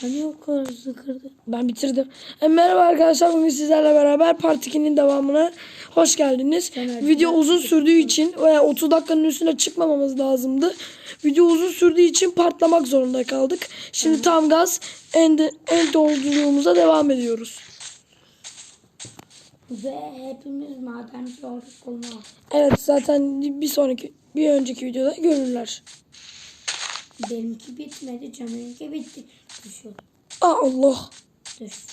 Hani o kadar hızlı kırdı. Ben bitirdim. E, merhaba arkadaşlar bugün sizlerle beraber Part 2'nin devamına hoş geldiniz. Video uzun sürdüğü için veya 30 dakikanın üstüne çıkmamamız lazımdı. Video uzun sürdüğü için partlamak zorunda kaldık. Şimdi tam gaz end, end yolculuğumuza devam ediyoruz. Ve hepimiz madenci olduk. Evet zaten bir sonraki bir önceki videoda görürler. Benimki bitmedi. Caner'inki bitti. Düşüyor. Aa Allah. Düş.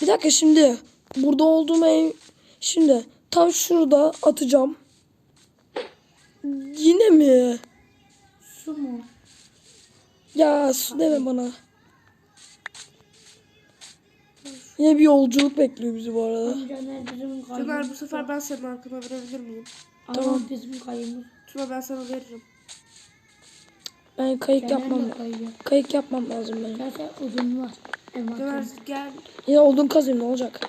Bir dakika şimdi burada olduğum ev şimdi tam şurada atacağım. Yine mi? Su mu? Ya su deme bana. Yine bir yolculuk bekliyor bizi bu arada. Ama Caner bu sefer ben senin arkana verebilir miyim? Ama Tamam. bizim kayımız. Tuna ben sana veririm. Ben kayık Sen yapmam. lazım. Kayık yapmam lazım benim. Zaten odun var. Döner gel. Ya odun kazayım ne olacak?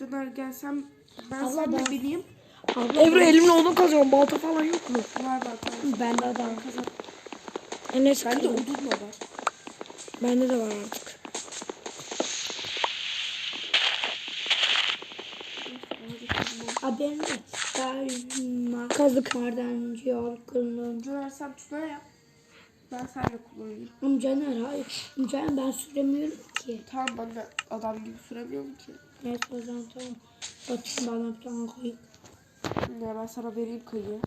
Döner gel sen ben Allah sen de bileyim. Abla Evre ben... elimle odun kazıyorum. Balta falan yok mu? Var balta. Bende de var. Enes ben de odun mu var? Bende de var artık. Haberin et. Ben kazık madenciye alıp kırmızı. Cüversen tutuna yap. Ben seninle kullanayım. Ama Caner hayır. Caner ben süremiyorum ki. Tamam ben de adam gibi süremiyorum ki. Neyse o zaman tamam. Bakayım bana bir tane koyayım. Ya ben sana vereyim kayı.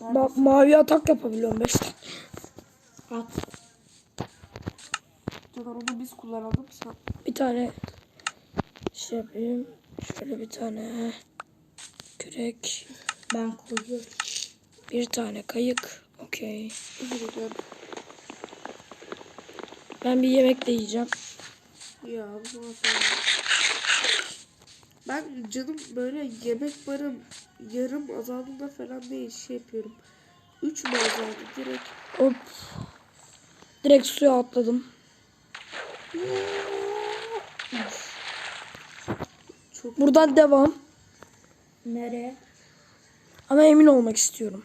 Bak mavi atak yapabiliyorum 5 tane. At. Caner onu biz kullanalım sen. Bir tane şey yapayım. Şöyle bir tane kürek. Ben koyuyorum. Bir tane kayık. Okey. Ben bir yemek de yiyeceğim. Ya bu? Ben canım böyle yemek barım yarım azaldığında falan değil şey yapıyorum. Üç mü azaldı direkt? Hop. Direkt suya atladım. Çok Buradan devam. Nereye? Ama emin olmak istiyorum.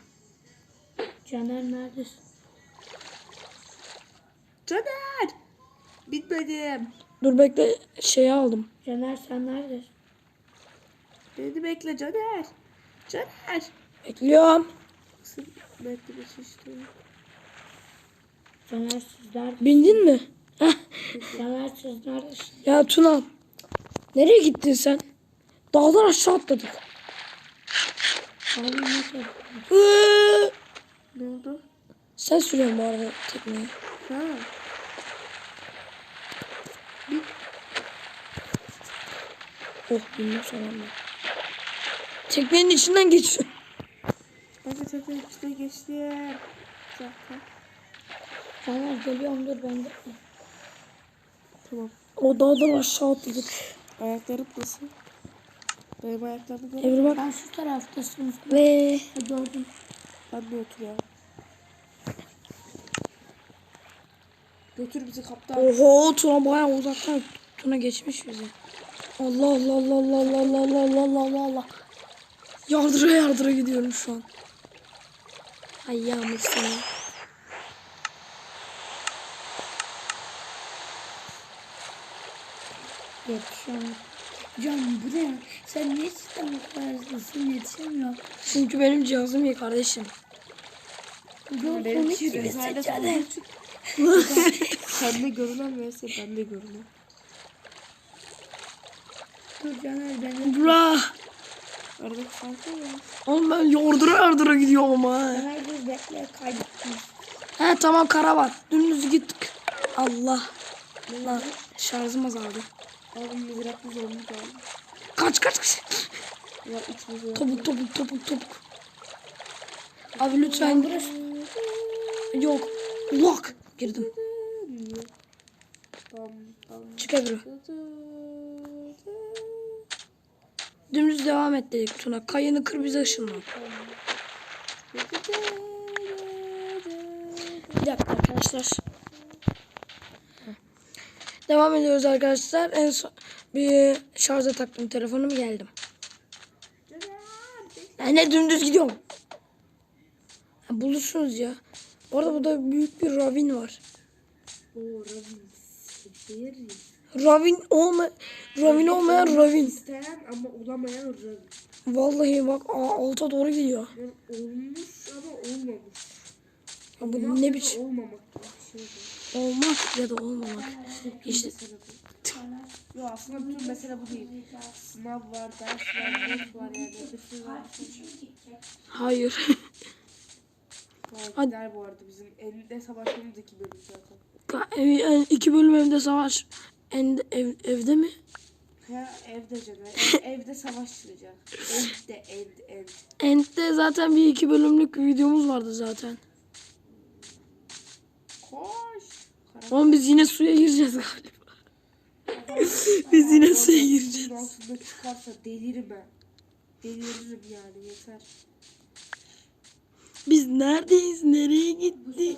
Caner neredesin? Caner! Bitmedim. Dur bekle şeyi aldım. Caner sen neredesin? Beni bekle Caner. Caner. Bekliyorum. Bekle bir şey işte. Caner siz neredesiniz? Bindin mi? Caner siz neredesiniz? Ya Tuna. Nereye gittin sen? Dağdan aşağı atladık. Abi nasıl? Ne oldu? Sen sürüyorsun bu arada tekneyi. Ha. Oh bindim sonunda. Teknenin içinden geçiyor. Ben de tekrar içine geçtim. Zaten. Caner geliyorum dur ben de. Tamam. O dağdan aşağı atladık. Ayaklarım nasıl? Benim ayaklarım da Evri bak. Ben şu taraftasınız. Ve Gördüm. Ben de oturuyorum. Götür bizi kaptan. oho Tuna bayağı uzaktan. Tuna geçmiş bizi. Allah Allah Allah Allah Allah Allah Allah Allah Allah Allah Allah. Yardıra yardıra gidiyorum şu an. Ay yağmur seni. Yetişiyorum. Can bu ne? Sen niye sistem koyarsın? Yetişemiyor. Çünkü benim cihazım iyi kardeşim. Yok komik gibi için. Sende görünen vs bende görünen. Dur Caner beni. Bra. Aradaki fark ne ya? Oğlum ben yardıra yardıra gidiyorum ha. Caner dur bekle kaydettim. He tamam kara var. Dümdüz gittik. Allah. Allah. Şarjım azaldı. Abi mızraklı zorlu kaldı. Kaç kaç kaç. Ya. Topuk topuk topuk topuk. Abi lütfen. Yok. Lock. Girdim. Çık Ebru. Dümdüz devam et dedik Tuna. Kayını kır bize ışınlan. Bir dakika arkadaşlar. Devam ediyoruz arkadaşlar. En son bir şarja taktım telefonumu geldim. Ben ne dümdüz gidiyorum. Ha, bulursunuz ya. Bu arada burada büyük bir ravin var. O Ravin. Ravin olma Ravin olmayan Ravin. İsteyen ama olamayan Ravin. Vallahi bak aa, alta doğru gidiyor. Yani olmuş ama olmamış. Ya bu ne ya biçim Olmamak gibi bir şey. Olmak ya da olmamak. İşte. Yo aslında bütün mesele bu değil. Sınav var, ders var, not var yani. Bir sürü var. hayır. Vay, gider bu arada bizim eninde savaşmamız iki bölüm zaten. Ka- ev- yani iki bölüm evde savaş. En, ev, evde mi? Ya evde canım. Ev, evde savaşılacak. Evde, evde, evde. End'de zaten bir iki bölümlük videomuz vardı zaten. Koş. Oğlum biz yine suya gireceğiz galiba. biz yine suya gireceğiz. suyun altında çıkarsa delirim ben. Deliririm yani yeter. Biz neredeyiz? Nereye gittik?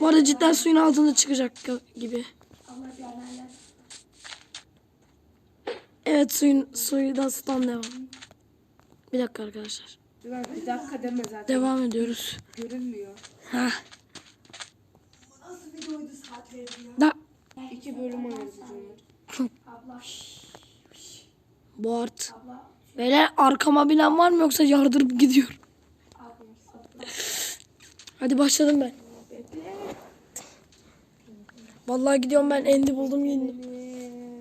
Bu arada cidden suyun altında çıkacak gibi. Evet suyun suyu da ıslan devam. Bir dakika arkadaşlar. Ulan bir dakika deme zaten. Devam ediyoruz. Görünmüyor. Ha. Da İki bölüm onu. Bart. Beyler arkama binen var mı yoksa yardırıp gidiyorum. Hadi başladım ben. Vallahi gidiyorum ben endi buldum yendim.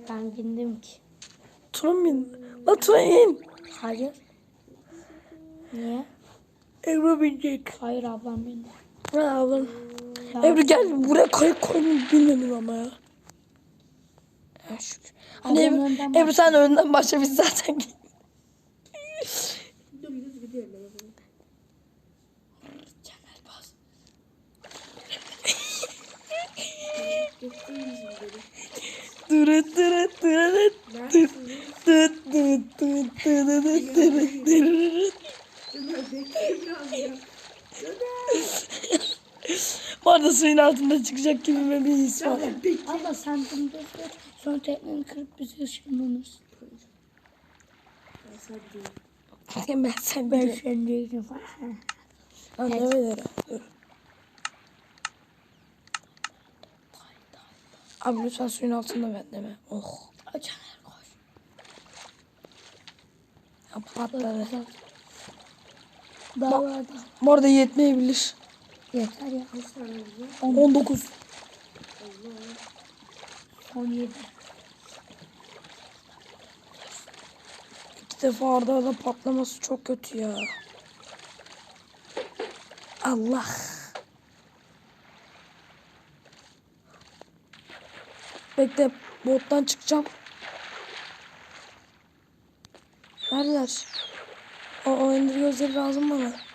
Ben bindim ki. Tuna mı? La Tuna in. Hayır. Niye? Ebru binecek. Hayır ablam bindi. Ha ablam. Ebru gel buraya kayıp koydum bilmedim ama ya. Ya şükür. Hani Ebru, Ebru sen önden başla biz zaten Dümdüz gidiyorum ben o zaman. Kemal bas. Geçtin yüzüm beni. Dırıt dırıt dırıt. Neredesin? Dıt dıt dıt dıt dıt dıt dırıt. Ömer bekle biraz ya. Bu arada suyun altında çıkacak gibi bir his var. Abla sen geç. Sonra tekneyi kırıp bizi ışınlanırsın. Ben sen değil. Ben sen Ben ben sen değilim. Anlamadım. Dur. Abi lütfen suyun altında ben deme. Oh. Caner koş. Ya patladı. Daha var da. Bu arada yetmeyebilir. Yeter ya. Kaç tane oldu? 19. Allah. 17. İki defa arda arda patlaması çok kötü ya. Allah. Bekle bottan çıkacağım. Neredeler? O, o ender gözleri lazım bana.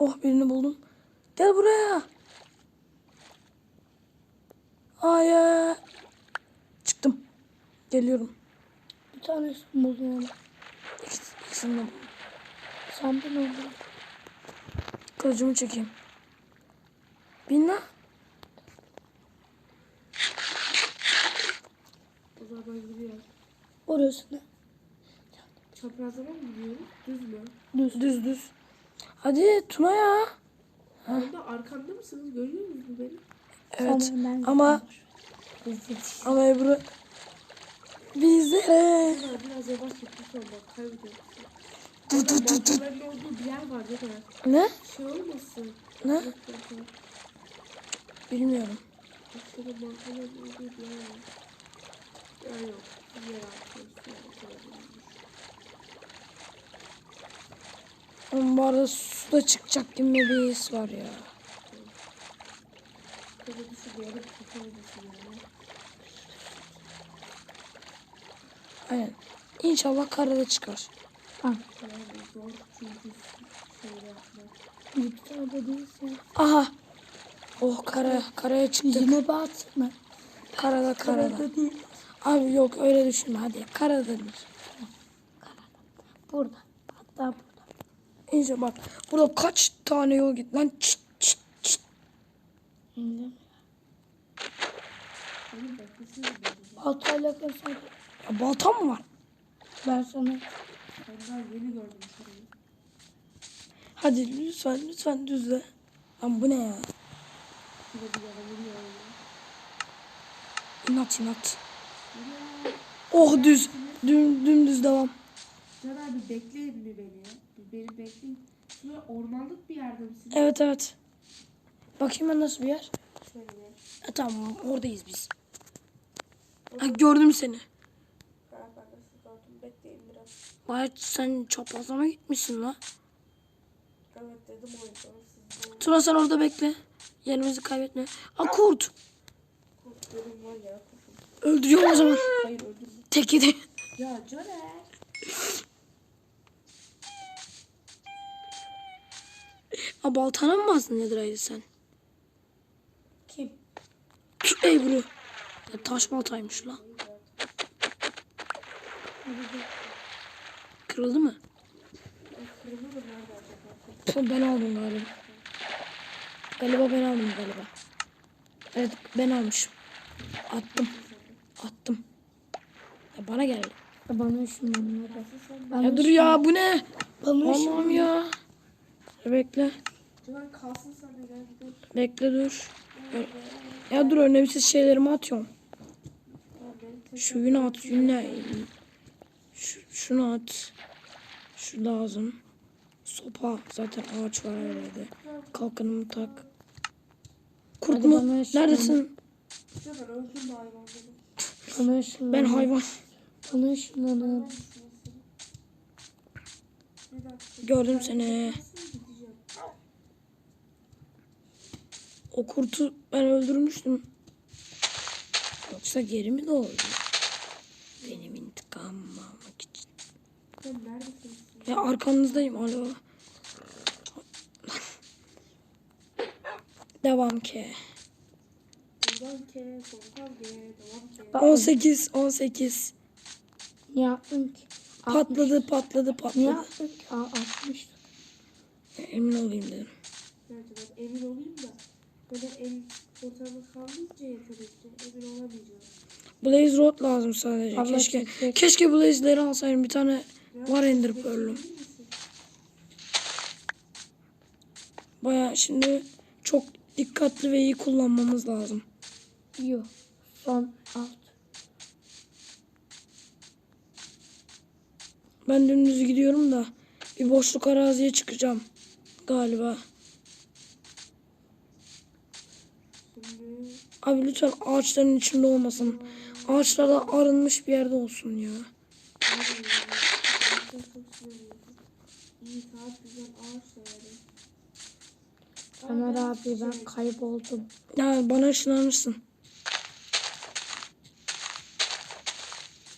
Oh birini buldum. Gel buraya. Hayır. Çıktım. Geliyorum. Bir tanesini buldum. İkisi- İkisini buldum. Sen bin oldun. Kılıcımı çekeyim. Bin lan. O zaman ben gidiyorum. Orası ne? Çaprazlama mı gidiyorum? Düz mü? Düz düz düz. Hadi Tuna ya. Orada arkamda mısınız? Görüyor musunuz beni? Evet. Önden Ama Bizi ama Ebru bizlere. Ömer biraz yavaş gitmişsen bak kaybediyorum. Orada mantarların olduğu bir yer var değil mi? Ne? Şey olmasın. Ne? Bilmiyorum. Şurada mantarların olduğu bir yer var. Ya yok. Bir yer atıyorsun. Ama bu arada suda çıkacak gibi bir his var ya. Aynen. İnşallah karada çıkar. Ha. Aha. Oh kara karaya çıktık. Yüzüme baksana. Karada karada. Karada değil. Abi yok öyle düşünme hadi. Karada bir. Burada. Hatta burada. İnşallah bak. Burada kaç tane yol git lan. Çıt çıt çıt. Baltayla kırsana. Ya balta mı var? Ben sana. Yeni gördüm şurayı. Hadi lütfen lütfen düzle. Lan bu ne ya? İnat inat. Oh düz. Düm, dümdüz devam. Can abi bekleyin mi beni? Beni bekleyin. Şurada ormanlık bir yerde misin? Evet evet. Bakayım ben nasıl bir yer. Şöyle. E, tamam oradayız biz. Ha, gördüm seni. Baya sen çaprazlama gitmişsin la. Evet dedim o yüzden siz Tuna sen orada bekle. Yerimizi kaybetme. Ha kurt. kurtlarım var ya. Öldürüyorum o zaman. Hayır öldürme. Tek yedi. Ya Caner. Ha baltana mı bastın Nediray'dı sen? Kim? Ey bro. Ya taş baltaymış la. Kırıldı mı? Ben aldım galiba. Galiba ben aldım galiba. Evet ben almışım. Attım. Attım. Ya bana geldi. Bana. Bana Ya dur ya bu ne? Bana Allah'ım ya. Bekle. Bekle dur. Ya dur önemsiz şeylerimi atıyorum. Tek Şu yünü at. Yünle. Şu, şunu at. Şu lazım. Sopa. Zaten ağaç var her yerde. Kalkanımı tak. Kurt mu? Neredesin? Bana Ben hayvan. Bana dakika. Gördüm seni. Nasıl gideceğim? O kurtu ben öldürmüştüm. Yoksa geri mi doğdu? Benim intikamımı almak için. Ya arkanızdayım alo. Devam ki. Buradan ke, buradan ge, devam ke. 18 18 ne yaptın ki? patladı patladı Ne patladı. yaptın ki? Aa, 60. Emin olayım dedim. Evet ben emin olayım da. Böyle el ortamı kalmayınca yeterince emin olamayacağım. Blaze Rod lazım sadece. Allah keşke çekecek. keşke Blaze'leri alsaydım. Bir tane var Ender Pearl'üm. Baya şimdi çok dikkatli ve iyi kullanmamız lazım. Yok. Son alt. Ben dümdüz gidiyorum da bir boşluk araziye çıkacağım galiba. Şimdi Abi lütfen ağaçların içinde olmasın. Ağaçlarda arınmış bir yerde olsun ya. Ömer abi ben kayboldum. Ya bana ışınlanırsın.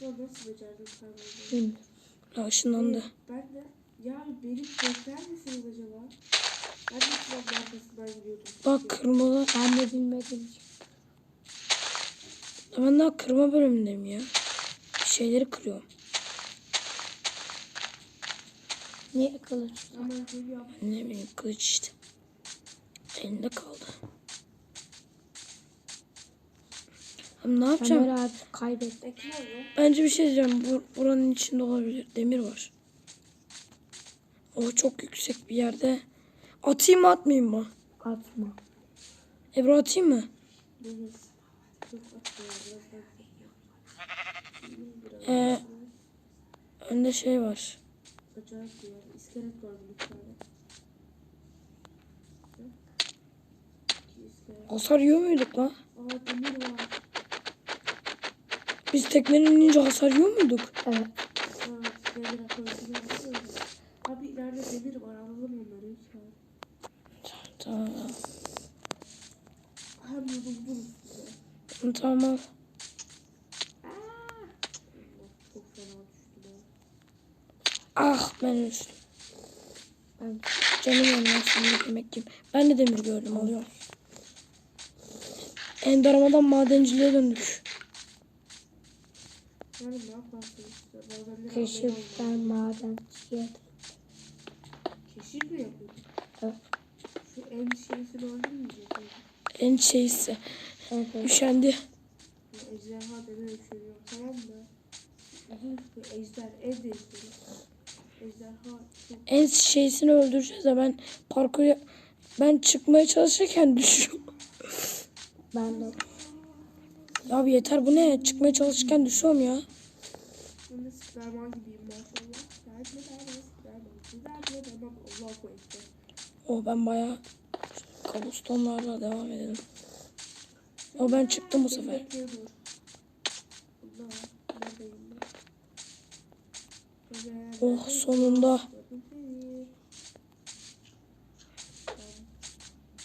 Nasıl. Ya ışınlandı. Ben de ya beni bekler misiniz acaba? Ben de arkasından gidiyordum. Bak kırmalı. Ben de bilmedim. Ya Ben daha kırma bölümündeyim ya. Bir şeyleri kırıyorum. Niye kılıç? Ne bileyim kılıç işte. Elinde kaldı. Abi ne yapacağım? Ömer abi. Bence bir şey diyeceğim. Bu, buranın içinde olabilir. Demir var. O çok yüksek bir yerde. Atayım mı atmayayım mı? Atma. Ebru atayım mı? Deniz. Çok atıyor. Biraz daha Ee, önde şey var. acayip bir yer. İskelet var bir tane. İki iskelet. Hasar yiyor muyduk lan? Aa demir var. Biz teknenin inince hasar yiyor muyduk? Evet. Demir. Abi ileride demir var. Alalım onları lütfen. Tamam. Hem yoruldum Tamam ha. Ah ben. Ben Canım yanıyor şimdi yemek yiyeyim. Ben de demir gördüm alıyorum. Endermadan madenciliğe döndük. Keşiften madenciye. Keşif mi yapıyordun? Evet. Şu en şeysini öldürmeyecek? En şeysi. Üşendi. Ejderha deme yok tamam mı? Ejder, ev. Ejderha En şeysini öldüreceğiz de ben parkur ben çıkmaya çalışırken düşüyorum. Ben de. Ya abi yeter bu ne? Çıkmaya çalışırken düşüyorum ya. Ben de Superman gibiyim maşallah. Ben de ben de Superman. Güzel diye demem Allah koydu. O ben bayağı kabustonlarla devam edelim. O ben çıktım bu sefer. Ben? Oh sonunda.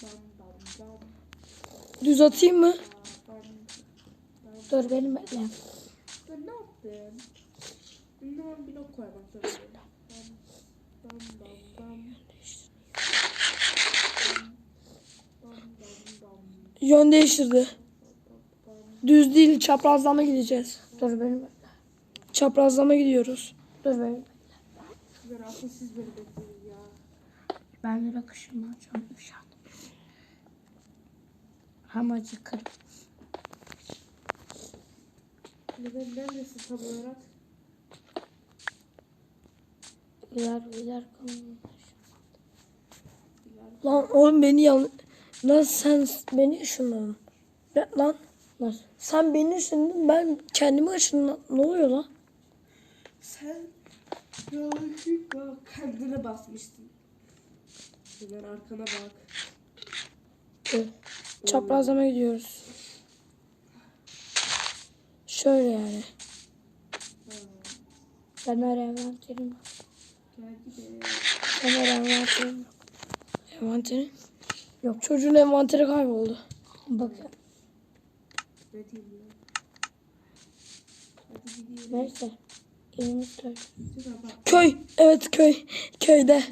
Bam bam bam Düz atayım mı? Dur benim bekle. Sen ne yaptın? Bundan blok koymak zorundayım. Yön değiştirdi. Düz değil çaprazlama gideceğiz. Dur benim bekle. Çaprazlama gidiyoruz. Dur benim. Sizler aslında siz beni bekleyin ya. Ben de bakışımı açıyorum şu an. Hem acıkır. Neden neredesin tam olarak? İler iler kalın. Lan oğlum beni yan... Lan sen beni ışınladın. Lan Nasıl? sen beni ışınladın ben kendimi ışınladım. Ne oluyor lan? Sen yanlışlıkla kendine basmıştın. Hemen arkana bak. Dur. Çaprazlama gidiyoruz. Şöyle yani. Ben oraya envanterim. Gel gidelim. Ben oraya envanterim. Envanteri. Yok çocuğun envanteri kayboldu. Bakın. Neyse. Köy. Evet köy. Köyde.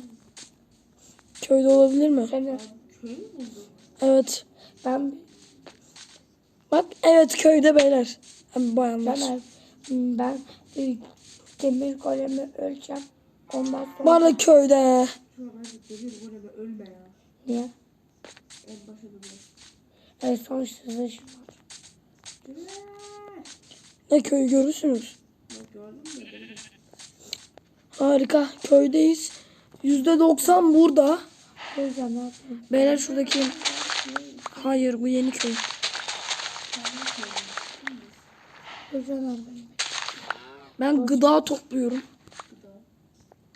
Köyde olabilir mi? Buldun? Evet. ben Bak evet köyde beyler. Hem bayanlar. ben ben e, demir golemi öleceğim. Ondan sonra arada köyde. Demir ölme ya. niye? En başa dönüyor. En son sızışım var. Ne köyü görürsünüz. Harika. Köydeyiz. Yüzde doksan burada. Beyler şuradaki... Hayır bu yeni köy. Ben gıda topluyorum.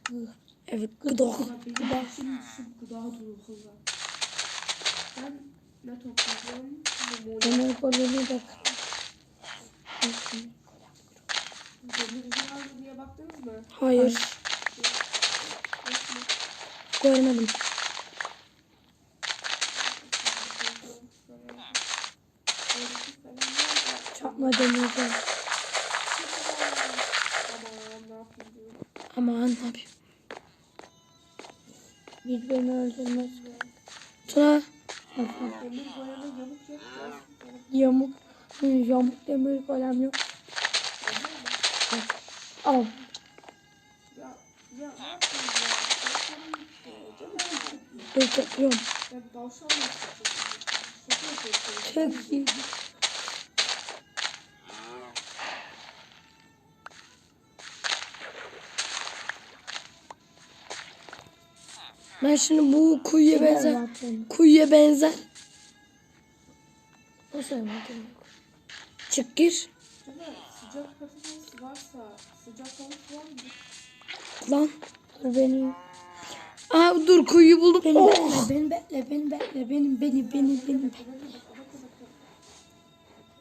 gıda. Evet gıda. Başım düşüp gıda duruldu. Ben ne toplayacağım? Demir golemi de Demir diye baktınız mı? Hayır. Görmedim. çakma demirden. Aman ne yapayım diyorum. Aman ne yapayım. Bir beni öldürmez. Tuna. Demir goleme yamuk yok. Gelsin. Yamuk. hı, Yamuk demir golem yok. Al. Ya, ya ne yapayım ya? Tavşanım gitti. Canım gitti. Dur topluyorum. Ya tavşan mı gitti? Şaka yapıyorsun. Çok iyi. Ben şimdi bu kuyuya benzer. Kuyuya benzer. Nasıl envanterim? Çık gir. Sıcak patates varsa sıcak var mı? Lan. Dur beni. Aa dur kuyuyu buldum. Beni Oh. bekle, beni bekle, beni bekle, beni, beni, beni, beni.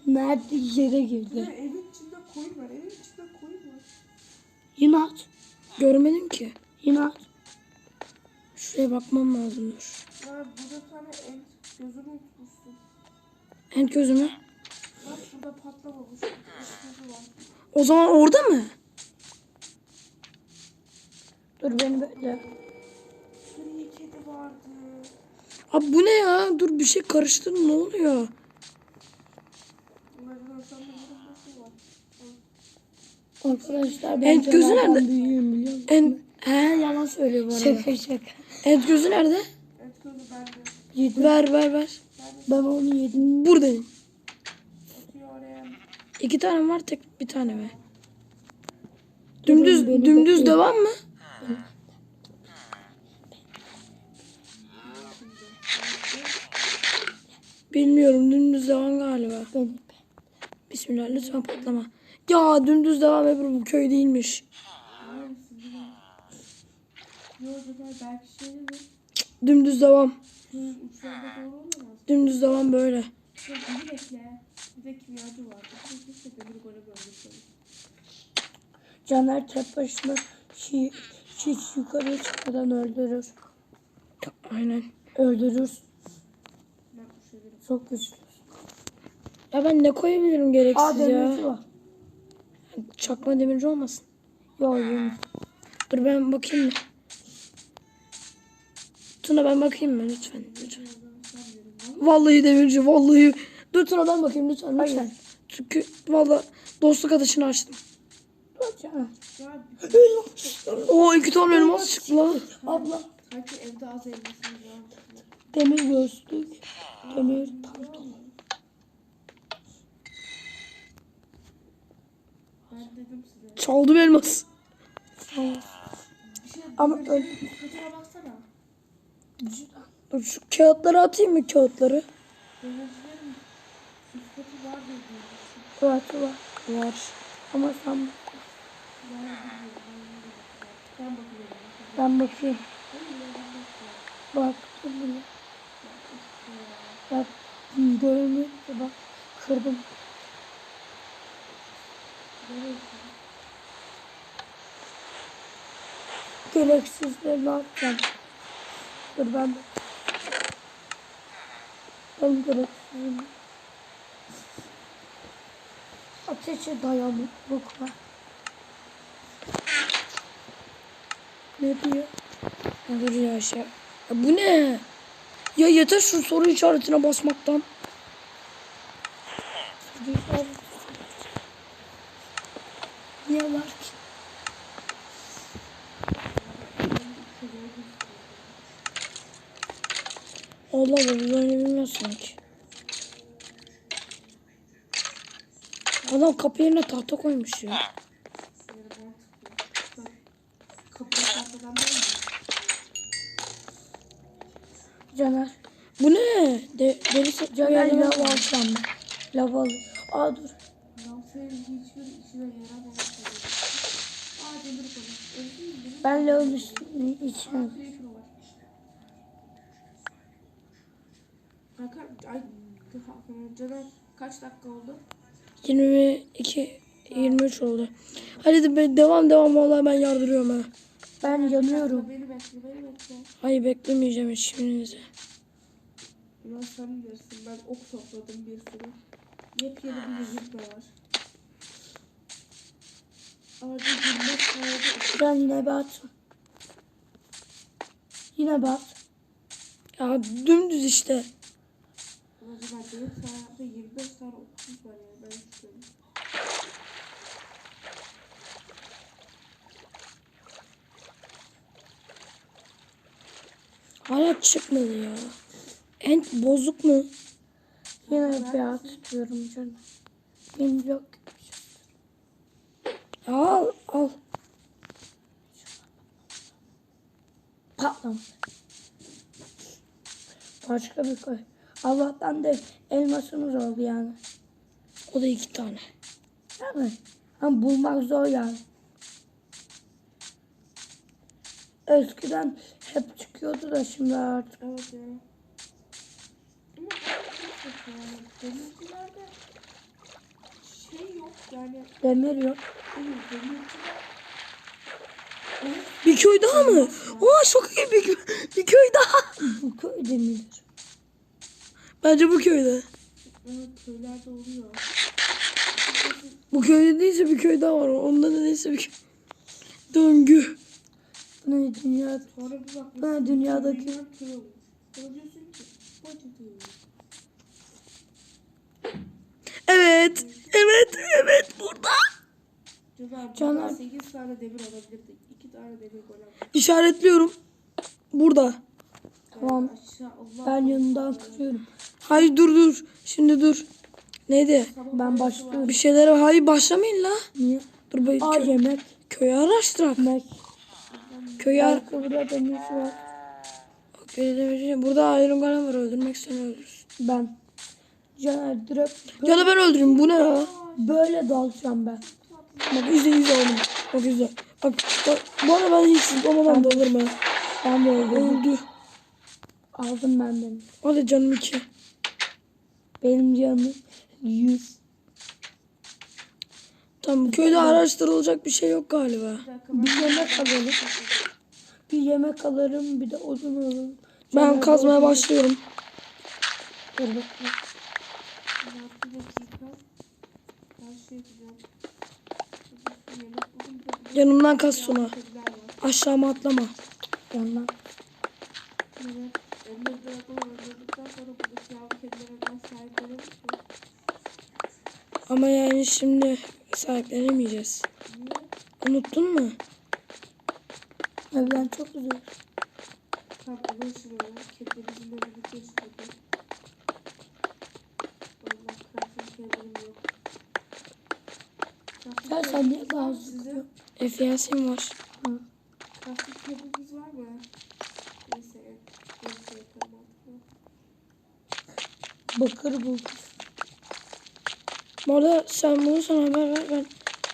Nerede yere girdi? Evin içinde koyun var. Evin içinde koyun var. Yine aç, Görmedim ki. yine aç. Şuraya bakmam lazım dur. Ya burada tane en gözünü unutmuşsun. En gözümü. Bak burada patlamamış. O zaman orada mı? Dur beni bekle. Gri kedi vardı. Abi bu ne ya? Dur bir şey karıştırdım ne oluyor? Arkadaşlar ben En gözü nerede? En he yalan söylüyor bu arada. Şaka şaka. Et gözü nerede? Et gözü bende. Yedi, ver ver ver. Ben onu yedim. Buradayım. İki tane var tek bir tane be. Dümdüz Benim dümdüz bekleyin. devam mı? Bilmiyorum dümdüz devam galiba. Benim. Bismillah lütfen patlama. Ya dümdüz devam Ebru bu köy değilmiş. Dümdüz devam. Dümdüz devam böyle. Olur. Caner tek başına hiç, hiç yukarıya çıkmadan öldürür. Aynen. Öldürür. Çok güçlü. Ya ben ne koyabilirim gereksiz Aa ya. var. Çakma demirci olmasın. Yok yok. Dur ben bakayım? Tuna ben bakayım mı lütfen lütfen. Vallahi demirci vallahi. Dur Tuna ben bakayım lütfen lütfen. Çünkü vallahi dostluk ateşini açtım. Oo iki tane elmas çıktı lan. Abla. sanki evde az elmasımız var. Demir gözlük. Demir pantolon. Ben dedim size. Çaldım elmas. Bir şey Ama öyle- Katına baksana. Dur şu kağıtları atayım mı kağıtları? Var var. Var. Ama sen Ben bakayım. Bak. Bak göremiyorum bak. Kırdım. Gereksizleri ne yapacağım? Dur ben de. Ben gereksizim. Ateşe dayanıklılık var. Ne diyor? Dur ya şey. Ya bu ne? Ya yeter şu soru işaretine basmaktan. Niye var ki? Allah bunları bilmiyorsun ki. Adam kapı yerine tahta koymuş ya. Caner. Bu ne? De, deli Caner Ya, lav alacağım ben. Lav al. Aa dur. Ben lavın üstüne içine. Aa creeper var. Kanka ay Caner kaç dakika oldu? 22 23 oldu. Hadi de be- devam devam vallahi ben yardırıyorum ha. Ben yanıyorum. Beni bekle beni bekle. Hayır beklemeyeceğim hiçbirinizi. Ulan sen bilirsin ben ok topladım bir sürü. Yepyeni bir yüzükle var. Ağacı girmek kaldı. Ben yine bat. Yine bat. Ya dümdüz işte. Acaba benim sayemde 25 tane okumuz var yani ben istiyorum. Hala çıkmadı ya. Ent bozuk mu? Yine bat diyorum canım. Benim yok. Al al. Patlam. Başka bir koy. Allah'tan da elmasımız oldu yani. O da iki tane. Değil mi? Ama bulmak zor yani. Eskiden hep çıkıyordu da şimdi artık. Evet ya. Demircilerde şey yok yani. Demir yok. Hayır demirciler Bir köy daha mı? Aa bir, kö- bir köy daha. Bu köy demirdir. Bence bu köyde. evet, köylerde oluyor. Bu köyde değilse bir köy daha var. Onda da değilse bir köy. Döngü. Ne dünya? Sonra bir bakmışsın. Ben dünyadaki-. Evet. Evet. Evet burada. Caner Caner- buradan 8 tane demir alabilirdik. 2 tane demir golem. İşaretliyorum. Burada. Tamam. Ben yanından tutuyorum. Hayır dur dur. Şimdi dur. Neydi? Ben başlıyorum. Bir şeylere hayır başlamayın la. Niye? Dur be, Aa kö- yemek. köyü araştırak. Yemek. Köyü ar burada demir var. Köyde Burada Iron Golem var öldürmek isteyen öldürsün. Ben. Caner direkt Ya da ben öldüreyim. Bu ne ya? böyle dalacağım ben. Bak izle izle oğlum. Bak izle. Bak, bak bu arada ben hiç zıplamadan da olurum ha. Ben de öldüm. Öldü. Aldım ben de. Hadi canım iki. Benim canım 100. Tamam köyde araştırılacak bir şey yok galiba. Bir yemek alalım. Bir yemek alırım bir de odun alırım. Ben kazmaya odun- başlıyorum. Dur. Ben şey Yanımdan kaz var. Aşağıma atlama. Ondan. Evet. Ender Dragon'u öldürdükten sonra buradaki yavru kedilere ben sahiplenemem ki. Ama yani şimdi sahiplenemeyeceğiz. Niye? Unuttun mu? Evden çok güzel. Tamam onu yaşıyorum. Kediler bizimle birlikte yaşıyordu. Allah crafting kedilerim yok. Ya sen niye daha sizin? Efyasim var. Hı. Crafting kediniz var mı? Neyse. Neyse yapalım artık. Bakır buldum. Bu arada sen bunu sana haber ver. Ben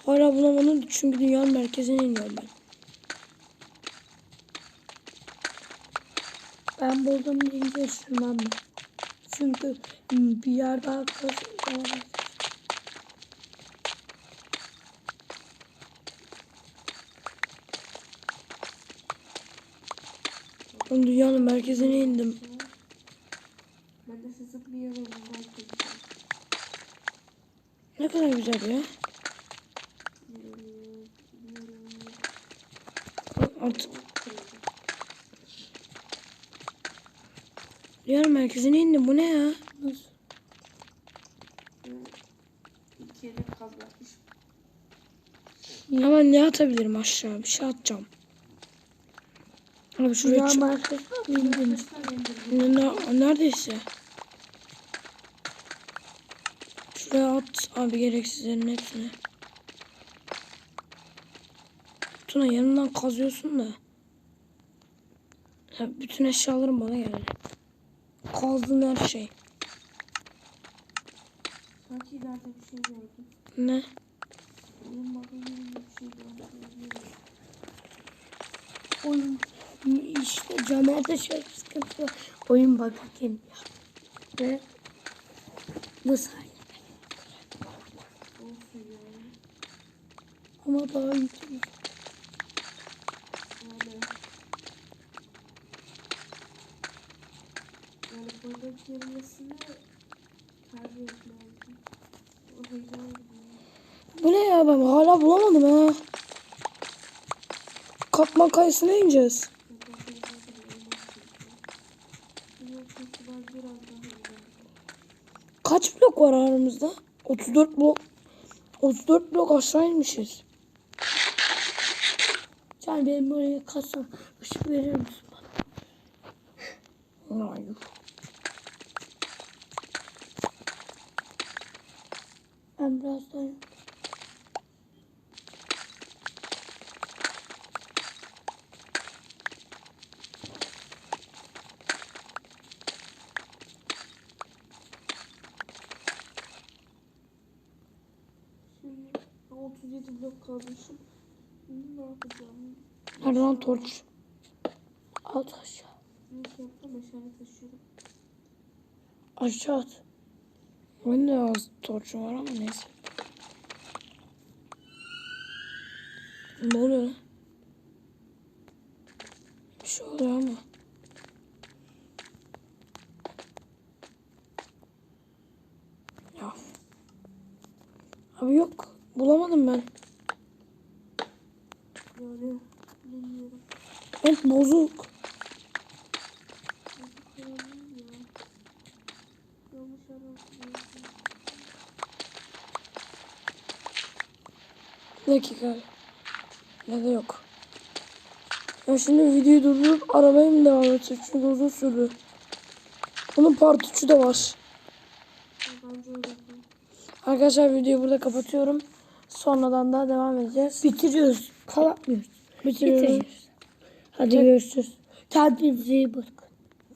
hala bulamadım çünkü dünyanın merkezine iniyorum ben. Ben buldum deyince ısırmam ben. Çünkü bir yer daha kazanamaz. Dünyanın merkezine indim. Ben de sizin bir yanımdan kedeceğim. Ne kadar güzel ya. Artık dünyanın merkezine indim. Bu ne ya? Nasıl? İki ne atabilirim aşağı? Bir şey atacağım. Abi şuraya çık. Neredeyse. Şuraya at abi gereksizlerin hepsini. Tuna yanından kazıyorsun da. Ya bütün eşyalarım bana geldi. Kazdığın her şey. Sanki ileride bir şey gördüm. Ne? Benim yerinde bir şey gördüm. Oyun işte Caner'de şöyle bir sıkıntı var. Oyun bakarken ve bu sayede. Olsun ya. Ama daha iyi. değil. Yani. Yani burada kelimesini tercih etmezdim. O heyecan ediyor. Bu ne ya ben hala bulamadım ha. Katman kayısına ineceğiz. Kaç blok var aramızda? 34 blok. 34 blok aşağı inmişiz. Can benim oraya kasam ışık verir misin bana? Hayır. Ben birazdan Şimdi 37 blok kalmışım. Şimdi ne yapacağım? Nerede lan torç? alt aşağı. Aşağı at. Benim de az torçum var ama neyse. Ne oluyor lan? Bir şey oluyor ama. Ya. Abi yok. Bulamadım ben. Yani bilmiyorum. Evet bozuk. Bir dakika. Ya da yok. Ya şimdi videoyu durdurup aramaya mı devam edecek? Çünkü uzun sürdü. Bunun part 3'ü de var. Arkadaşlar videoyu burada kapatıyorum. Sonradan da devam edeceğiz. Bitiriyoruz. Kapatmıyoruz. Bitiriyoruz. Hadi görüşürüz. Kendinize iyi bakın.